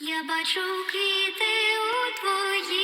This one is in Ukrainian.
Я бачу квіти у твої.